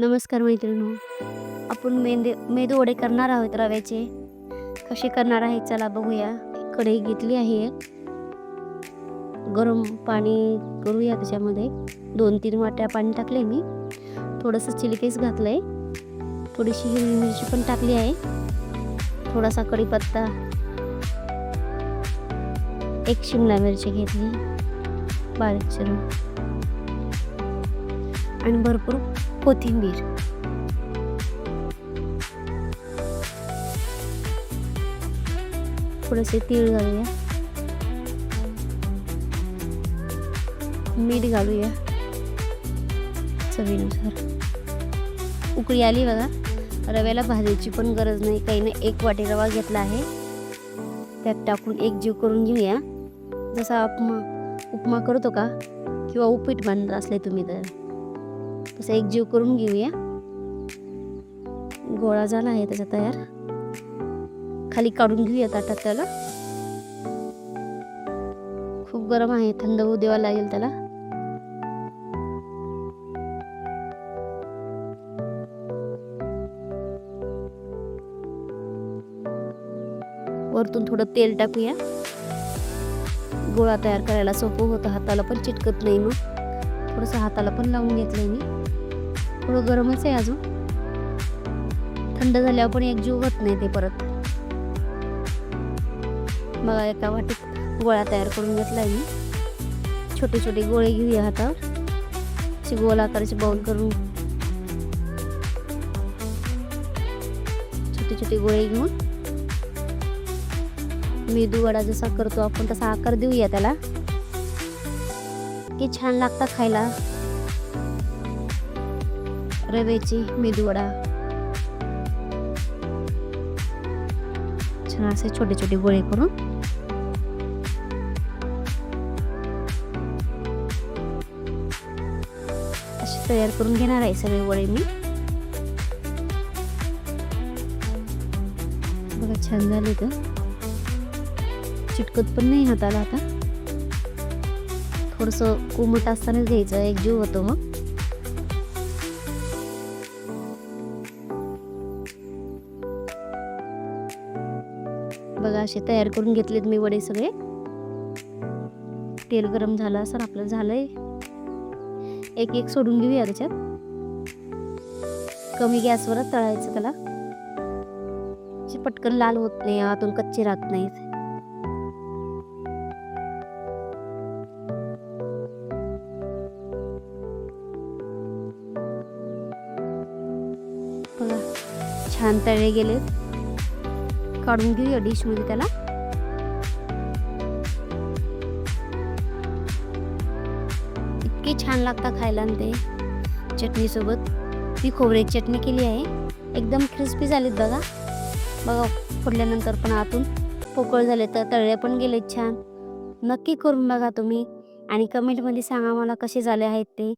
नमस्कार मैत्रिणी आपण मेंदे मेदू वडे करणार आहोत रव्याचे. कसे करणार आहे चला बघूया. कढई घेतली आहे एक. गरम पाणी करूया त्याच्यामध्ये. दोन तीन वाट्या पाणी टाकले मी. थोडंसं चिली घातलं आहे थोडीशी हिरवी मिरची पण टाकली आहे. थोडासा कढीपत्ता. एक शिमला मिरची घेतली. बारीक चिरून. आणि भरपूर कोथिंबीर. थोडेसे तीळ घालूया. मीठ घालूया. चवीनुसार. उकळी आली बघा. रव्याला भाजायची पण गरज नाही. काही नाही एक वाटी रवा घेतला आहे. त्यात टाकून एक जीव करून घेऊया. जसा उपमा उपमा करतो का? किंवा उपीट बांधणार असले तुम्ही तर. तसं एक जीव करून घेऊया. गोळा झाला आहे त्याचा तयार. खाली काढून घेऊया ताटात त्याला. खूप गरम आहे थंड होऊ द्यावा लागेल त्याला. वरतून थोडं तेल टाकूया. गोळा तयार करायला सोपं होतं हाताला पण चिटकत नाही मग. थोडंसं हाताला पण लावून घेतलंय मी. थोडं गरमच आहे अजून. थंड झाल्यावर पण एक जीव होत नाही ते परत. बघा एका वाटीत गोळा तयार करून घेतला मी. छोटे छोटे गोळे घेऊया हातावर. असे गोल आकाराचे बाउल करून. छोटे छोटे गोळे घेऊन. मेदू वडा जसा करतो आपण तसा आकार देऊया त्याला. की छान लागतात खायला. रव्याची मेदूवडा छान असे छोटे छोटे गोळे करून. असे तयार करून घेणार आहे सगळे वडे मी. बघा छान झाले तर. चिटकत पण नाही हाताला आता. थोडस कोमट असतानाच घ्यायचं एक जीव होतो मग. बघा असे तयार करून घेतलेत मी वडे सगळे. तेल गरम झालं असं आपलं झालंय. एक एक सोडून घेऊया त्याच्यात. कमी गॅसवरच तळायचं त्याला. पटकन लाल होत नाही आतून कच्चे राहत नाहीत. छान तळे गेलेत काढून घेऊया डिशमध्ये त्याला. इतके छान लागतात खायला आणि ते. चटणीसोबत मी खोबऱ्याची चटणी केली आहे. एकदम क्रिस्पी झालीत बघा. बघा फोडल्यानंतर पण आतून पोकळ झाले तर तळले पण गेलेत छान. नक्की करून बघा तुम्ही. आणि कमेंटमध्ये सांगा मला कसे झाले आहेत ते.